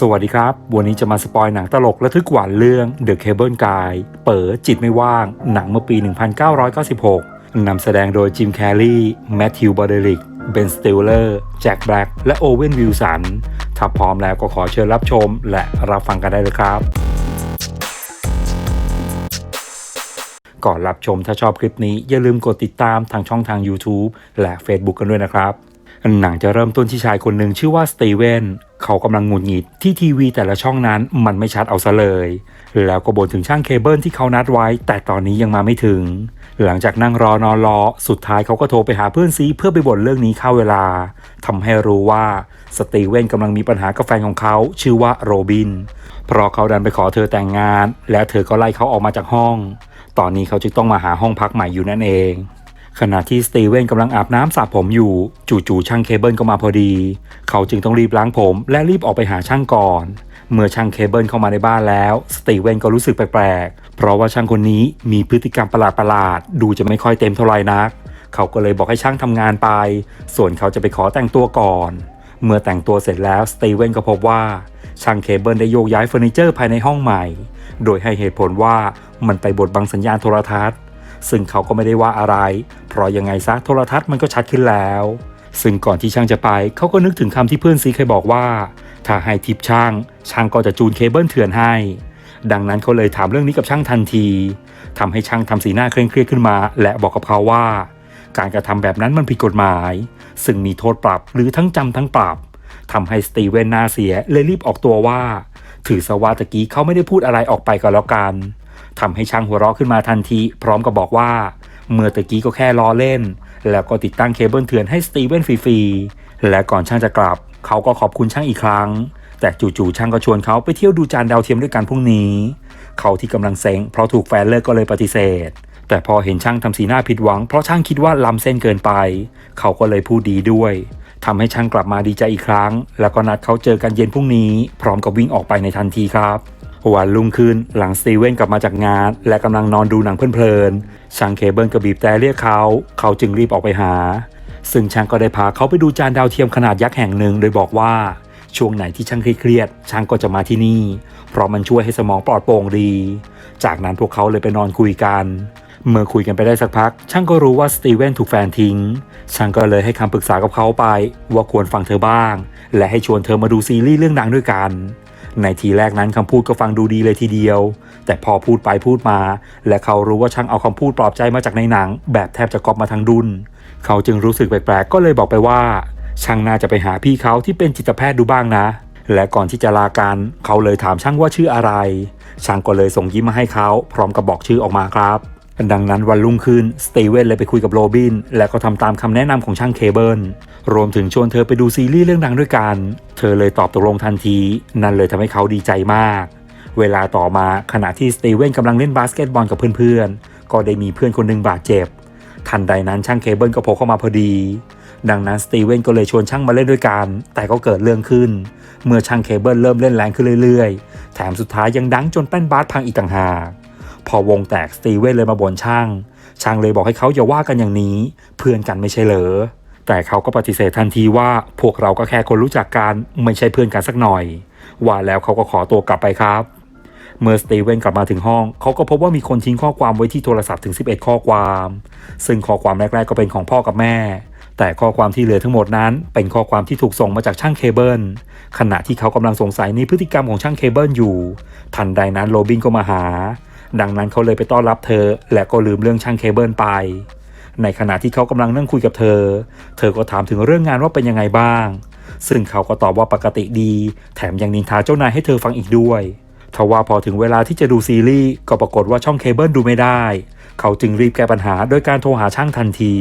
สวัสดีครับ วันนี้จะมาสปอยหนังตลกและทึกหวานเรื่อง The Cable Guy เป๋อจิตไม่ว่าง หนังเมื่อปี 1996 นำแสดงโดยจิมแคร์รีแมทธิวบอเดริก เบนสติลเลอร์ แจ็คแบล็ก และโอเวนวิลสัน ถ้าพร้อมแล้วก็ขอเชิญรับชม และรับฟังกันได้เลยครับ ก่อนรับชมถ้าชอบคลิปนี้อย่าลืมกดติดตามทางช่องทาง YouTube และ Facebook กันด้วยนะครับ หนังจะเริ่มต้นที่ชายคนหนึ่งชื่อว่าสตีเวนเขากำลังหงุดหงิดที่ทีวีแต่ละช่องนั้นมันไม่ชัดเอาซะเลย แล้วก็บ่นถึงช่างเคเบิลที่เขานัดไว้ แต่ตอนนี้ยังมาไม่ถึง หลังจากนั่งรอนอนรอ สุดท้ายเขาก็โทรไปหาเพื่อนซีเพื่อไปบ่นเรื่องนี้เข้าเวลาทำให้รู้ว่าสตีเวนกำลังมีปัญหากับแฟนของเขาชื่อว่าโรบิน เพราะเขาดันไปขอเธอแต่งงาน และเธอก็ไล่เขาออกมาจากห้อง ตอนนี้เขาจึงต้องมาหาห้องพักใหม่อยู่นั่นเอง ขณะที่สตีเวนกำลังอาบน้ำสระผมอยู่ จู่ๆช่างเคเบิลก็มาพอดี เขาจึงต้องรีบล้างผมและรีบออกไปหาช่างก่อน เมื่อช่างเคเบิลเข้ามาในบ้านแล้ว สตีเวนก็รู้สึกแปลกๆ เพราะว่าช่างคนนี้มีพฤติกรรมประหลาดๆ ดูจะไม่ค่อยเต็มเท่าไหร่นัก เขาก็เลยบอกให้ช่างทำงานไป ส่วนเขาจะไปขอแต่งตัวก่อน เมื่อแต่งตัวเสร็จแล้วสตีเวนก็พบว่าช่างเคเบิลได้โยกย้ายเฟอร์นิเจอร์ภายในห้องใหม่ โดยให้เหตุผลว่ามันไปบดบังสัญญาณโทรทัศน์ ซึ่งเขาก็ไม่ได้ว่าอะไร เพราะยังไงซะโทรทัศน์มันก็ชัดขึ้นแล้ว ซึ่งก่อนที่ช่างจะไป เขาก็นึกถึงคำที่เพื่อนซีเคยบอกว่า ถ้าให้ทิปช่าง ช่างก็จะจูนเคเบิลเถื่อนให้ ดังนั้นเขาเลยถามเรื่องนี้กับช่างทันทีทำให้ช่างทำสีหน้าเคร่งเครียดขึ้นมา และบอกกับเขาว่า การกระทำแบบนั้นมันผิดกฎหมาย ซึ่งมีโทษปรับหรือทั้งจำทั้งปรับทำให้สตีเวนหน้าเสียเลยรีบออกตัวว่า ถือสว่าตะกี้เขาไม่ได้พูดอะไรออกไปก็แล้วกัน ทำให้ช่างหัวเราะขึ้นมาทันที พร้อมกับบอกว่า เมื่อตะกี้ก็แค่ล้อเล่น แล้วก็ติดตั้งเคเบิลเถื่อนให้สตีเวนฟรีๆและก่อนช่างจะกลับ เขาก็ขอบคุณช่างอีกครั้ง แต่จู่ๆช่างก็ชวนเขาไปเที่ยวดูจานดาวเทียมด้วยกันพรุ่งนี้ เขาที่กำลังเซ็งเพราะถูกแฟนเลิกก็เลยปฏิเสธ แต่พอเห็นช่างทำสีหน้าผิดหวัง เพราะช่างคิดว่าล้ำเส้นเกินไป เขาก็เลยพูดดีด้วยทำให้ช่างกลับมาดีใจอีกครั้ง แล้วก็นัดเขาเจอกันเย็นพรุ่งนี้ พร้อมกับวิ่งออกไปในทันทีครับ วันรุ่งขึ้นหลังสตีเวนกลับมาจากงาน และกำลังนอนดูหนังเพลินๆช่างเคเบิลกระบีบแต่เรียกเขา เขาจึงรีบออกไปหา ซึ่งช่างก็ได้พาเขาไปดูจานดาวเทียมขนาดยักษ์แห่งหนึ่งโดยบอกว่าช่วงไหนที่ช่างเครียดช่างก็จะมาที่นี่ เพราะมันช่วยให้สมองปลอดโปร่งดี จากนั้นพวกเขาเลยไปนอนคุยกัน เมื่อคุยกันไปได้สักพัก ช่างก็รู้ว่าสตีเวนถูกแฟนทิ้ง ช่างก็เลยให้คำปรึกษากับเขาไป ว่าควรฟังเธอบ้าง และให้ชวนเธอมาดูซีรีส์เรื่องดังด้วยกัน ในทีแรกนั้นคำพูดก็ฟังดูดีเลยทีเดียว แต่พอพูดไปพูดมา และเขารู้ว่าช่างเอาคำพูดปลอบใจมาจากในหนัง แบบแทบจะก๊อปมาทั้งดุนเขาจึงรู้สึกแปลกๆก็เลยบอกไปว่า ช่างน่าจะไปหาพี่เขาที่เป็นจิตแพทย์ดูบ้างนะ และก่อนที่จะลากันเขาเลยถามช่างว่าชื่ออะไร ช่างก็เลยส่งยิ้มมาให้เขาพร้อมกับบอกชื่อออกมาครับ ดังนั้นวันรุ่งขึ้นสตีเวนเลยไปคุยกับโรบิน และก็ทำตามคำแนะนำของช่างเคเบิล รวมถึงชวนเธอไปดูซีรีส์เรื่องดังด้วยกัน เธอเลยตอบตกลงทันที นั่นเลยทำให้เขาดีใจมาก เวลาต่อมาขณะที่สตีเวนกำลังเล่นบาสเกตบอลกับเพื่อนๆ ก็ได้มีเพื่อนคนหนึ่งบาดเจ็บ ทันใดนั้นช่างเคเบิลก็โผล่เข้ามาพอดี ดังนั้นสตีเวนก็เลยชวนช่างมาเล่นด้วยกัน แต่ก็เกิดเรื่องขึ้น เมื่อช่างเคเบิลเริ่มเล่นแรงขึ้นเรื่อยๆ แถมสุดท้ายยังดังจนแป้นบาสพังอีกต่างหาก พอวงแตกสตีเวนเลยมาบ่นช่าง ช่างเลยบอกให้เขาอย่าว่ากันอย่างนี้ เพื่อนกันไม่ใช่เหรอแต่เขาก็ปฏิเสธทันทีว่าพวกเราก็แค่คนรู้จักกันไม่ใช่เพื่อนกันสักหน่อย ว่าแล้วเขาก็ขอตัวกลับไปครับ เมื่อสตีเวนกลับมาถึงห้อง เขาก็พบว่ามีคนทิ้งข้อความไว้ที่โทรศัพท์ถึง 11 ข้อความ ซึ่งข้อความแรก ๆ ก็เป็นของพ่อกับแม่ แต่ข้อความที่เหลือทั้งหมดนั้น เป็นข้อความที่ถูกส่งมาจากช่างเคเบิลขณะที่เขากำลังสงสัยในพฤติกรรมของช่างเคเบิลอยู่ ทันใดนั้นโรบินก็มาหา ดังนั้นเขาเลยไปต้อนรับเธอ และก็ลืมเรื่องช่างเคเบิลไป ในขณะที่เขากำลังนั่งคุยกับเธอ เธอก็ถามถึงเรื่องงานว่าเป็นยังไงบ้าง ซึ่งเขาก็ตอบว่าปกติดี แถมยังนินทาเจ้านายให้เธอฟังอีกด้วยทว่าพอถึงเวลาที่จะดูซีรีส์ก็ปรากฏว่าช่องเคเบิลดูไม่ได้ เขาจึงรีบแก้ปัญหาโดยการโทรหาช่างทันที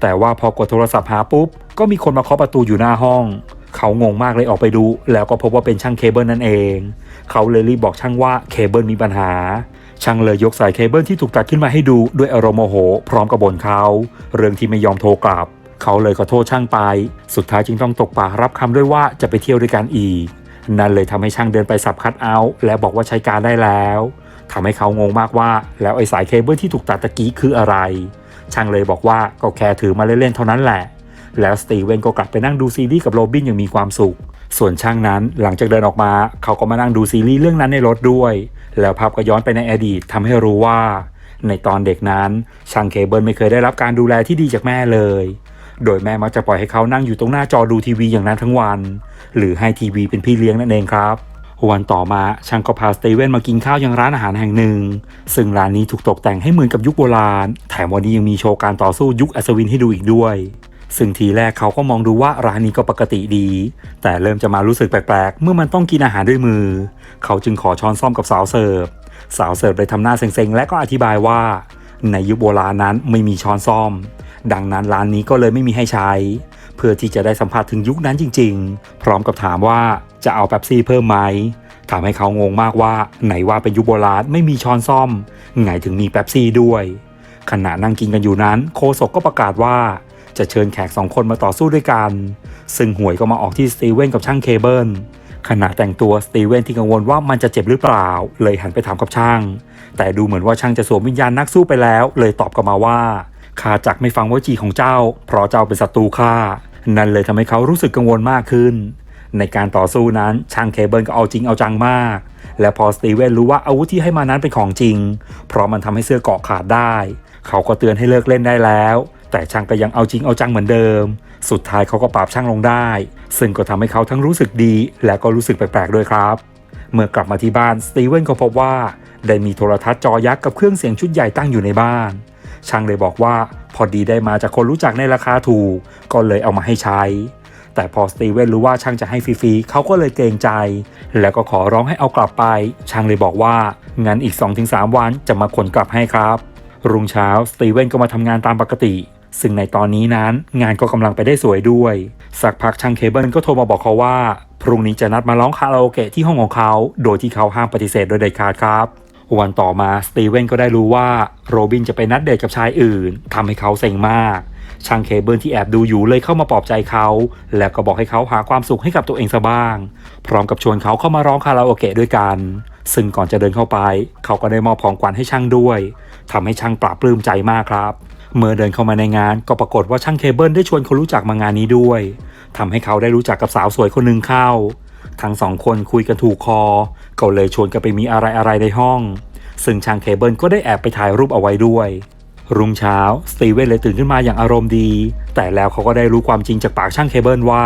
แต่ว่าพอกดโทรศัพท์หาปุ๊บ ก็มีคนมาเคาะประตูอยู่หน้าห้อง เขางงมากเลยออกไปดู แล้วก็พบว่าเป็นช่างเคเบิลนั่นเอง เขาเลยรีบบอกช่างว่าเคเบิลมีปัญหา ช่างเลยยกสายเคเบิลที่ถูกตัดขึ้นมาให้ดูด้วยอารมณ์โมโห พร้อมกับบ่นเขา เรื่องที่ไม่ยอมโทรกลับ เขาเลยขอโทษช่างไป สุดท้ายจึงต้องตกปากรับคำด้วยว่าจะไปเที่ยวด้วยกันอีก นั่นเลยทำให้ช่างเดินไปสับคัดเอาท์และบอกว่าใช้การได้แล้วทำให้เขางงมากว่า แล้วไอ้สายเคเบิลที่ถูกตัดตะกี้คืออะไร ช่างเลยบอกว่าก็แค่ถือมาเล่นๆเท่านั้นแหละ แล้วสตีเวนก็กลับไปนั่งดูซีรีส์กับโรบินอย่างมีความสุข ส่วนช่างนั้นหลังจากเดินออกมา เขาก็มานั่งดูซีรีส์เรื่องนั้นในรถด้วย แล้วภาพก็ย้อนไปในอดีตทำให้รู้ว่า ในตอนเด็กนั้นช่างเคเบิลไม่เคยได้รับการดูแลที่ดีจากแม่เลย โดยแม่มักจะปล่อยให้เขานั่งอยู่ตรงหน้าจอดูทีวีอย่างนั้นทั้งวัน หรือให้ทีวีเป็นพี่เลี้ยงนั่นเองครับวันต่อมาช่างก็พาสตีเวนมากินข้าวยังร้านอาหารแห่งหนึ่ง ซึ่งร้านนี้ถูกตกแต่งให้เหมือนกับยุคโบราณ แถมวันนี้ยังมีโชว์การต่อสู้ยุคอัศวินให้ดูอีกด้วย ซึ่งทีแรกเขาก็มองดูว่าร้านนี้ก็ปกติดี แต่เริ่มจะมารู้สึกแปลกๆ เมื่อมันต้องกินอาหารด้วยมือ เขาจึงขอช้อนซ่อมกับสาวเสิร์ฟ สาวเสิร์ฟเลยทำหน้าเซ็งๆ และก็อธิบายว่า ในยุคโบราณนั้นไม่มีช้อนซ่อม ดังนั้นร้านนี้ก็เลยไม่มีให้ใช้ เพื่อที่จะได้สัมผัสถึงยุคนั้นจริง ๆ พร้อมกับถามว่าจะเอาแป๊บซี่เพิ่มไหมทำให้เขางงมากว่าไหนว่าเป็นยุคโบราณไม่มีช้อนซ่อมไงถึงมีแป๊บซี่ด้วยขณะนั่งกินกันอยู่นั้น โคศกก็ประกาศว่า จะเชิญแขกสองคนมาต่อสู้ด้วยกัน ซึ่งหวยก็มาออกที่สตีเวนกับช่างเคเบิลขณะแต่งตัวสตีเวนที่กังวลว่ามันจะเจ็บหรือเปล่า เลยหันไปถามกับช่าง แต่ดูเหมือนว่าช่างจะสวมวิญญาณนักสู้ไปแล้ว เลยตอบกลับมาว่าข้าจักไม่ฟังวจีของเจ้า เพราะเจ้าเป็นศัตรูข้านั่นเลยทำให้เขารู้สึกกังวลมากขึ้น ในการต่อสู้นั้นช่างเคเบิลก็เอาจริงเอาจังมาก และพอสตีเวนรู้ว่าอาวุธที่ให้มานั้นเป็นของจริง เพราะมันทำให้เสื้อเกาะขาดได้ เขาก็เตือนให้เลิกเล่นได้แล้ว แต่ช่างก็ยังเอาจริงเอาจังเหมือนเดิม สุดท้ายเขาก็ปราบช่างลงได้ ซึ่งก็ทำให้เขาทั้งรู้สึกดี และก็รู้สึกแปลกๆด้วยครับ เมื่อกลับมาที่บ้านสตีเวนก็พบว่า ได้มีโทรทัศน์จอยักษ์กับเครื่องเสียงชุดใหญ่ตั้งอยู่ในบ้าน ช่างเลยบอกว่าพอดีได้มาจากคนรู้จักในราคาถูก ก็เลยเอามาให้ใช้ แต่พอสตีเวนรู้ว่าช่างจะให้ฟรีๆเขาก็เลยเกรงใจ แล้วก็ขอร้องให้เอากลับไป ช่างเลยบอกว่างั้นอีก 2-3 วันจะมาขนกลับให้ครับ รุ่งเช้าสตีเวนก็มาทำงานตามปกติ ซึ่งในตอนนี้นั้นงานก็กำลังไปได้สวยด้วย สักพักช่างเคเบิลก็โทรมาบอกเขาว่า พรุ่งนี้จะนัดมาร้องคาราโอเกะที่ห้องของเขา โดยที่เขาห้ามปฏิเสธโดยเด็ดขาดครับ วันต่อมาสตีเวนก็ได้รู้ว่าโรบินจะไปนัดเดทกับชายอื่นทำให้เขาเซ็งมากช่างเคเบิลที่แอบดูอยู่เลยเข้ามาปลอบใจเขา แล้วก็บอกให้เขาหาความสุขให้กับตัวเองซะบ้าง พร้อมกับชวนเขาเข้ามาร้องคาราโอเกะด้วยกัน ซึ่งก่อนจะเดินเข้าไป เขาก็ได้มอบของขวัญให้ช่างด้วยทำให้ช่างปราบปลื้มใจมากครับ เมื่อเดินเข้ามาในงานก็ปรากฏว่าช่างเคเบิลได้ชวนคนรู้จักมางานนี้ด้วยทำให้เขาได้รู้จักกับสาวสวยคนหนึ่งเข้า ทั้งสองคนคุยกันถูกคอ ก็เลยชวนกันไปมีอะไรอะไรๆในห้อง ซึ่งช่างเคเบิลก็ได้แอบไปถ่ายรูปเอาไว้ด้วยรุ่งเช้าสตีเวนเลยตื่นขึ้นมาอย่างอารมณ์ดี แต่แล้วเขาก็ได้รู้ความจริงจากปากช่างเคเบิลว่า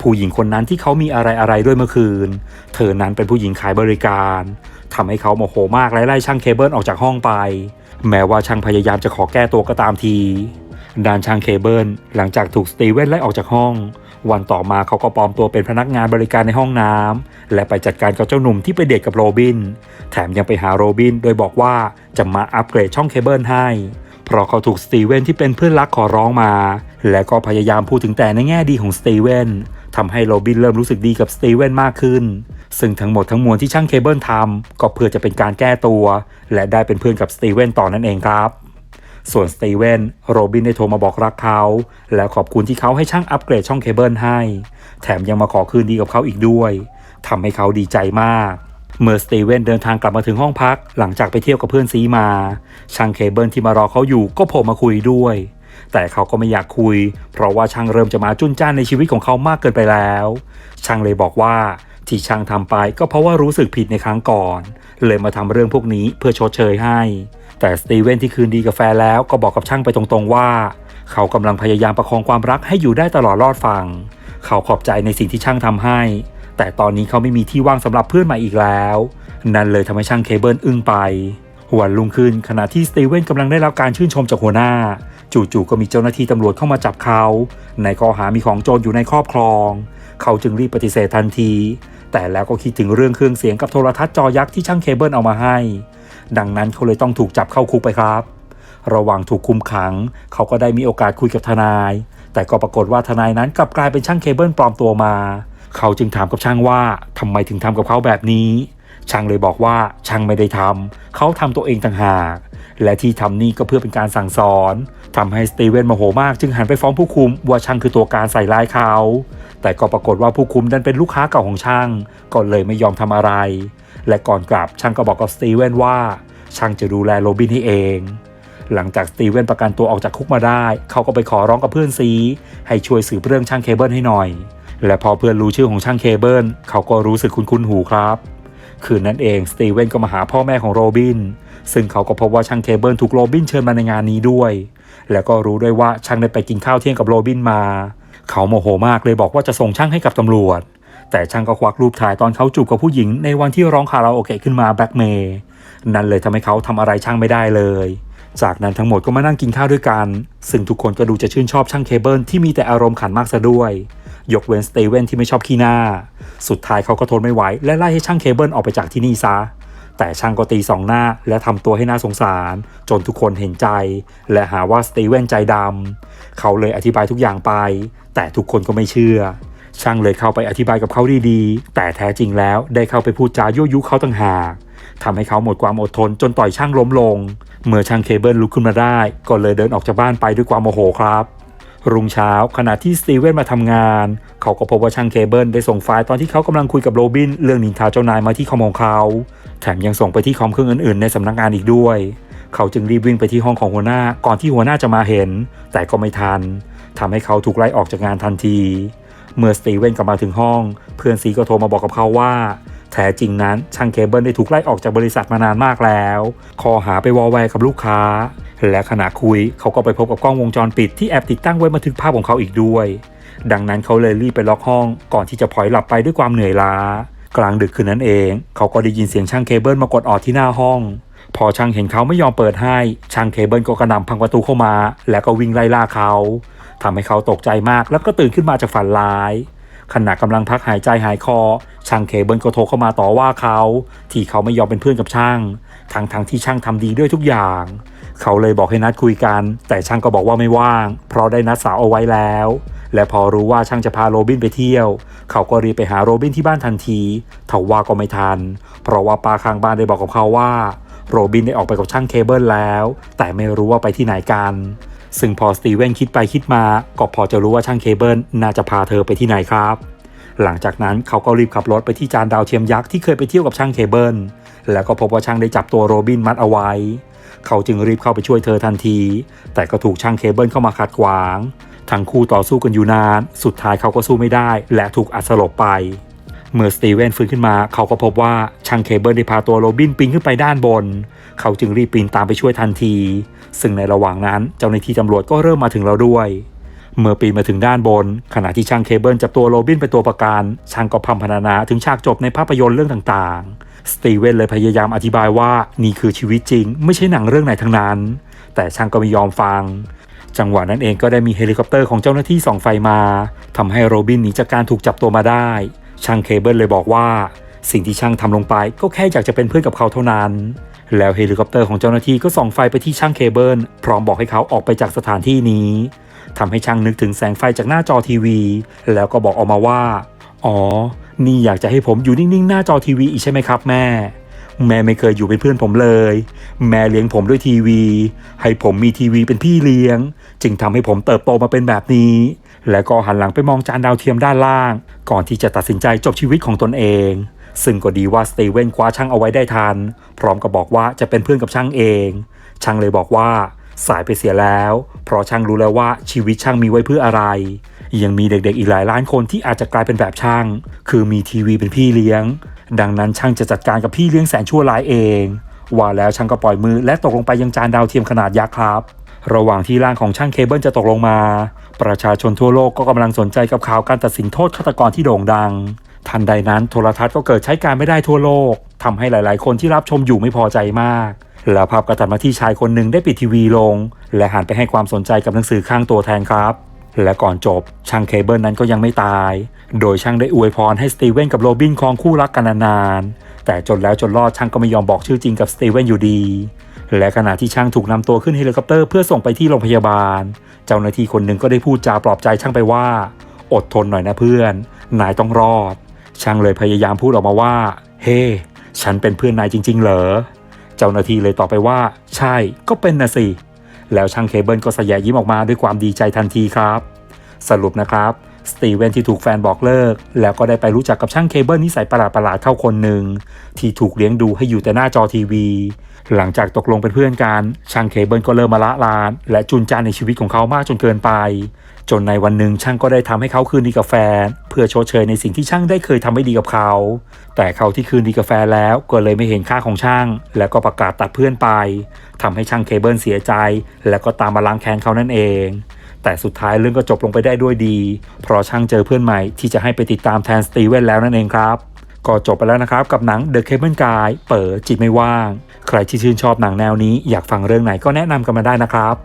ผู้หญิงคนนั้นที่เขามีอะไรอะไรๆด้วยเมื่อคืน เธอนั้นเป็นผู้หญิงขายบริการทำให้เขาโมโหมากและไล่ช่างเคเบิลออกจากห้องไป แม้ว่าช่างพยายามจะขอแก้ตัวก็ตามที ด้านช่างเคเบิลหลังจากถูกสตีเวนไล่ออกจากห้อง วันต่อมาเขาก็ปลอมตัวเป็นพนักงานบริการในห้องน้ำและไปจัดการกับเจ้าหนุ่มที่ไปเดทกับโรบิน แถมยังไปหาโรบินโดยบอกว่าจะมาอัปเกรดช่องเคเบิลให้ เพราะเขาถูกสตีเวนที่เป็นเพื่อนรักขอร้องมา และก็พยายามพูดถึงแต่ในแง่ดีของสตีเวนทำให้โรบินเริ่มรู้สึกดีกับสตีเวนมากขึ้น ซึ่งทั้งหมดทั้งมวลที่ช่างเคเบิลทำก็เพื่อจะเป็นการแก้ตัว และได้เป็นเพื่อนกับสตีเวนต่อนั่นเองครับ ส่วนสตีเวนโรบินได้โทรมาบอกรักเขา แล้วขอบคุณที่เขาให้ช่างอัปเกรดช่องเคเบิลให้ แถมยังมาขอคืนดีกับเขาอีกด้วยทำให้เขาดีใจมากเมื่อสตีเวนเดินทางกลับมาถึงห้องพัก หลังจากไปเที่ยวกับเพื่อนซีมา ช่างเคเบิลที่มารอเขาอยู่ก็โผล่มาคุยด้วย แต่เขาก็ไม่อยากคุย เพราะว่าช่างเริ่มจะมาจุนจ้านในชีวิตของเขามากเกินไปแล้ว ช่างเลยบอกว่า ที่ช่างทำไปก็เพราะว่ารู้สึกผิดในครั้งก่อน เลยมาทำเรื่องพวกนี้เพื่อชดเชยให้ แต่สตีเวนที่คืนดีกับแฟนแล้วก็บอกกับช่างไปตรงๆว่า เขากำลังพยายามประคองความรักให้อยู่ได้ตลอดรอดฟัง เขาขอบใจในสิ่งที่ช่างทำให้ แต่ตอนนี้เขาไม่มีที่ว่างสำหรับเพื่อนใหม่อีกแล้ว นั่นเลยทำให้ช่างเคเบิลอึ้งไปวันรุ่งขึ้นขณะที่สตีเวนกำลังได้รับการชื่นชมจากหัวหน้า จู่ๆก็มีเจ้าหน้าที่ตำรวจเข้ามาจับเขา ในข้อหามีของโจรอยู่ในครอบครอง เขาจึงรีบปฏิเสธทันที แต่แล้วก็คิดถึงเรื่องเครื่องเสียงกับโทรทัศน์จอยักษ์ที่ช่างเคเบิลเอามาให้ ดังนั้นเขาเลยต้องถูกจับเข้าคุกไปครับ ระหว่างถูกคุมขัง เขาก็ได้มีโอกาสคุยกับทนาย แต่ก็ปรากฏว่าทนายนั้นกลับกลายเป็นช่างเคเบิลปลอมตัวมา เขาจึงถามกับช่างว่าทำไมถึงทำกับเขาแบบนี้ ช่างเลยบอกว่าช่างไม่ได้ทำเขาทำตัวเองต่างหาก และที่ทำนี่ก็เพื่อเป็นการสั่งสอนทำให้สตีเวนโมโหมากจึงหันไปฟ้องผู้คุมว่าช่างคือตัวการใส่ร้ายเขา แต่ก็ปรากฏว่าผู้คุมดันเป็นลูกค้าเก่าของช่าง ก็เลยไม่ยอมทำอะไร และก่อนกลับช่างก็บอกกับสตีเวนว่า ช่างจะดูแลโรบินให้เอง หลังจากสตีเวนประกันตัวออกจากคุกมาได้ เขาก็ไปขอร้องกับเพื่อนซีให้ช่วยสืบเรื่องช่างเคเบิลให้หน่อย และพอเพื่อนรู้ชื่อของช่างเคเบิลเขาก็รู้สึกคุ้นๆหูครับคืนนั้นเองสตีเวนก็มาหาพ่อแม่ของโรบิน ซึ่งเขาก็พบว่าช่างเคเบิลถูกโรบินเชิญมาในงานนี้ด้วย แล้วก็รู้ด้วยว่าช่างได้ไปกินข้าวเที่ยงกับโรบินมา เขาโมโหมากเลยบอกว่าจะส่งช่างให้กับตำรวจ แต่ช่างก็ควักรูปถ่ายตอนเขาจูบกับผู้หญิงในวันที่ร้องคาราโอเกะขึ้นมาแบล็กเมย์นั่นเลยทำให้เขาทำอะไรช่างไม่ได้เลย จากนั้นทั้งหมดก็มานั่งกินข้าวด้วยกัน ซึ่งทุกคนก็ดูจะชื่นชอบช่างเคเบิลที่มีแต่อารมณ์ขันมากซะด้วย ยกเว้นสเตเวนที่ไม่ชอบขี้หน้า สุดท้ายเขาก็ทนไม่ไหวและไล่ให้ช่างเคเบิลออกไปจากที่นี่ซะ แต่ช่างก็ตีสองหน้าและทำตัวให้น่าสงสาร จนทุกคนเห็นใจ และหาว่าสตีเวนใจดำเขาเลยอธิบายทุกอย่างไป แต่ทุกคนก็ไม่เชื่อ ช่างเลยเข้าไปอธิบายกับเขาดีๆ แต่แท้จริงแล้วได้เข้าไปพูดจายั่วยุเขาต่างหากทำให้เขาหมดความอดทนจนต่อยช่างล้มลง เมื่อช่างเคเบิลลุกขึ้นมาได้ ก็เลยเดินออกจากบ้านไปด้วยความโมโหครับรุ่งเช้าขณะที่สตีเวนมาทำงาน เขาก็พบว่าช่างเคเบิลได้ส่งไฟล์ตอนที่เขากำลังคุยกับโรบิน เรื่องนินทาเจ้านายมาที่คอมของเขา แถมยังส่งไปที่คอมเครื่องอื่นๆ ในสำนักงานอีกด้วย เขาจึงรีบวิ่งไปที่ห้องของหัวหน้าก่อนที่หัวหน้าจะมาเห็น แต่ก็ไม่ทันทำให้เขาถูกไล่ออกจากงานทันที เมื่อสตีเวนกลับมาถึงห้อง เพื่อนซีก็โทรมาบอกกับเขาว่า แท้จริงนั้นช่างเคเบิลได้ถูกไล่ออกจากบริษัทมานานมากแล้วคอหาไปวอลแวร์กับลูกค้า และขณะคุยเขาก็ไปพบกับกล้องวงจรปิดที่แอบติดตั้งไว้บันทึกภาพของเขาอีกด้วยดังนั้นเขาเลยรีบไปล็อกห้องก่อนที่จะพลอยหลับไปด้วยความเหนื่อยล้า กลางดึกคืนนั้นเอง เขาก็ได้ยินเสียงช่างเคเบิลมากดออดที่หน้าห้อง พอช่างเห็นเขาไม่ยอมเปิดให้ ช่างเคเบิลก็กระหน่ำพังประตูเข้ามา แล้วก็วิ่งไล่ล่าเขาทำให้เขาตกใจมากแล้วก็ตื่นขึ้นมาจากฝันร้ายขณะกำลังพักหายใจหายคอ ช่างเคเบิลก็โทรเข้ามาต่อว่าเขา ที่เขาไม่ยอมเป็นเพื่อนกับช่าง ทั้งทั้งที่ช่างทำดีด้วยทุกอย่าง เขาเลยบอกให้นัดคุยกัน แต่ช่างก็บอกว่าไม่ว่าง เพราะได้นัดสาวเอาไว้แล้ว และพอรู้ว่าช่างจะพาโรบินไปเที่ยว เขาก็รีบไปหาโรบินที่บ้านทันทีทว่าก็ไม่ทัน เพราะว่าป้าข้างบ้านได้บอกกับเขาว่า โรบินได้ออกไปกับช่างเคเบิลแล้ว แต่ไม่รู้ว่าไปที่ไหนกันซึ่งพอสตีเวนคิดไปคิดมา ก็พอจะรู้ว่าช่างเคเบิลน่าจะพาเธอไปที่ไหนครับ หลังจากนั้นเขาก็รีบขับรถไปที่จานดาวเทียมยักษ์ที่เคยไปเที่ยวกับช่างเคเบิลแล้วก็พบว่าช่างได้จับตัวโรบินมัดเอาไว้ เขาจึงรีบเข้าไปช่วยเธอทันที แต่ก็ถูกช่างเคเบิลเข้ามาขัดขวาง ทั้งคู่ต่อสู้กันอยู่นาน สุดท้ายเขาก็สู้ไม่ได้ และถูกอัดสลบไป เมื่อสตีเวนฟื้นขึ้นมา เขาก็พบว่าช่างเคเบิลได้พาตัวโรบินปีนขึ้นไปด้านบน เขาจึงรีบปีนตามไปช่วยทันที ซึ่งในระหว่างนั้นเจ้าหน้าที่ตำรวจก็เริ่มมาถึงแล้วด้วยเมื่อปีนมาถึงด้านบน ขณะที่ช่างเคเบิลจับตัวโรบินเป็นตัวประกันช่างก็พำพรรณนาถึงฉากจบในภาพยนตร์เรื่องต่างๆ สตีเวนเลยพยายามอธิบายว่านี่คือชีวิตจริง ไม่ใช่หนังเรื่องไหนทั้งนั้น แต่ช่างก็ไม่ยอมฟัง จังหวะนั้นเองก็ได้มีเฮลิคอปเตอร์ของเจ้าหน้าที่ส่องไฟมาทำให้โรบินหนีจากการถูกจับตัวมาได้ ช่างเคเบิลเลยบอกว่า สิ่งที่ช่างทำลงไปก็แค่อยากจะเป็นเพื่อนกับเขาเท่านั้น แล้วเฮลิคอปเตอร์ของเจ้าหน้าที่ก็ส่องไฟไปที่ช่างเคเบิลพร้อมบอกให้เขาออกไปจากสถานที่นี้ทำให้ช่างนึกถึงแสงไฟจากหน้าจอทีวี แล้วก็บอกออกมาว่า อ๋อ นี่อยากจะให้ผมอยู่นิ่งๆ หน้าจอทีวีอีกใช่ไหมครับแม่ แม่ไม่เคยอยู่เป็นเพื่อนผมเลย แม่เลี้ยงผมด้วยทีวี ให้ผมมีทีวีเป็นพี่เลี้ยง จึงทำให้ผมเติบโตมาเป็นแบบนี้ และก็หันหลังไปมองจานดาวเทียมด้านล่าง ก่อนที่จะตัดสินใจจบชีวิตของตนเอง ซึ่งก็ดีว่าสตีเวนคว้าช่างเอาไว้ได้ทัน พร้อมกับบอกว่าจะเป็นเพื่อนกับช่างเอง ช่างเลยบอกว่าสายไปเสียแล้ว เพราะช่างรู้แล้วว่าชีวิตช่างมีไว้เพื่ออะไร ยังมีเด็กๆอีกหลายล้านคนที่อาจจะกลายเป็นแบบช่าง คือมีทีวีเป็นพี่เลี้ยง ดังนั้นช่างจะจัดการกับพี่เลี้ยงแสนชั่วร้ายเอง ว่าแล้วช่างก็ปล่อยมือและตกลงไปยังจานดาวเทียมขนาดยักษ์ครับ ระหว่างที่ร่างของช่างเคเบิลจะตกลงมา ประชาชนทั่วโลกก็กำลังสนใจกับข่าวการตัดสินโทษฆาตกรที่โด่งดัง ทันใดนั้นโทรทัศน์ก็เกิดใช้การไม่ได้ทั่วโลกทำให้หลาย ๆ คนที่รับชมอยู่ไม่พอใจมากแล้วภาพกระตัดมาที่ชายคนหนึ่งได้ปิดทีวีลง และหันไปให้ความสนใจกับหนังสือข้างตัวแทนครับ และก่อนจบช่างเคเบิลนั้นก็ยังไม่ตาย โดยช่างได้อวยพรให้สตีเวนกับโรบินครองคู่รักกันนานๆ แต่จนแล้วจนรอดช่างก็ไม่ยอมบอกชื่อจริงกับสตีเวนอยู่ดี และขณะที่ช่างถูกนำตัวขึ้นเฮลิคอปเตอร์เพื่อส่งไปที่โรงพยาบาล เจ้าหน้าที่คนหนึ่งก็ได้พูดจาปลอบใจช่างไปว่า อดทนหน่อยนะเพื่อน นายต้องรอด ช่างเลยพยายามพูดออกมาว่า เฮ้ฉันเป็นเพื่อนนายจริง ๆ เหรอ เจ้าหน้าที่เลยตอบไปว่า ใช่ ก็เป็นนะสิ แล้วช่างเคเบิลก็สยายยิ้มออกมาด้วยความดีใจทันทีครับ สรุปนะครับสตีเวนที่ถูกแฟนบอกเลิก แล้วก็ได้ไปรู้จักกับช่างเคเบิลนิสัยประหลาดๆเข้าคนหนึ่ง ที่ถูกเลี้ยงดูให้อยู่แต่หน้าจอทีวี หลังจากตกลงเป็นเพื่อนกัน ช่างเคเบิลก็เริ่มมาละลาน และจุนจานในชีวิตของเขามากจนเกินไป จนในวันหนึ่งช่างก็ได้ทำให้เขาคืนดีกับแฟน เพื่อชดเชยในสิ่งที่ช่างได้เคยทำไม่ดีกับเขา แต่เขาที่คืนดีกับแฟนแล้วก็เลยไม่เห็นค่าของช่าง แล้วก็ประกาศตัดเพื่อนไปทำให้ช่างเคเบิลเสียใจ แล้วก็ตามมาล้างแค้นเขานั่นเองแต่สุดท้ายเรื่องก็จบลงไปได้ด้วยดี เพราะช่างเจอเพื่อนใหม่ที่จะให้ไปติดตามแทนสตีเวนแล้วนั่นเองครับ ก็จบไปแล้วนะครับกับหนัง The Cable Guy เปิดจิตไม่ว่าง ใครที่ชื่นชอบหนังแนวนี้อยากฟังเรื่องไหนก็แนะนำกันมาได้นะครับ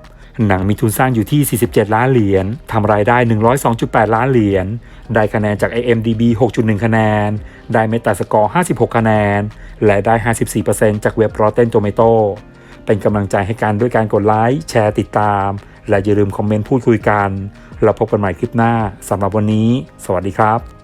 หนังมีทุนสร้างอยู่ที่ 47 ล้านเหรียญทำรายได้ 102.8 ล้านเหรียญ ได้คะแนนจาก IMDB 6.1 คะแนน ได้เมตาสกอร์56 คะแนน และได้ 54%จากเว็บ Rotten Tomato เป็นกำลังใจให้กันด้วยการกดไลค์ แชร์ติดตาม และอย่าลืมคอมเมนต์พูดคุยกัน เราพบกันใหม่คลิปหน้าสำหรับวันนี้ สวัสดีครับ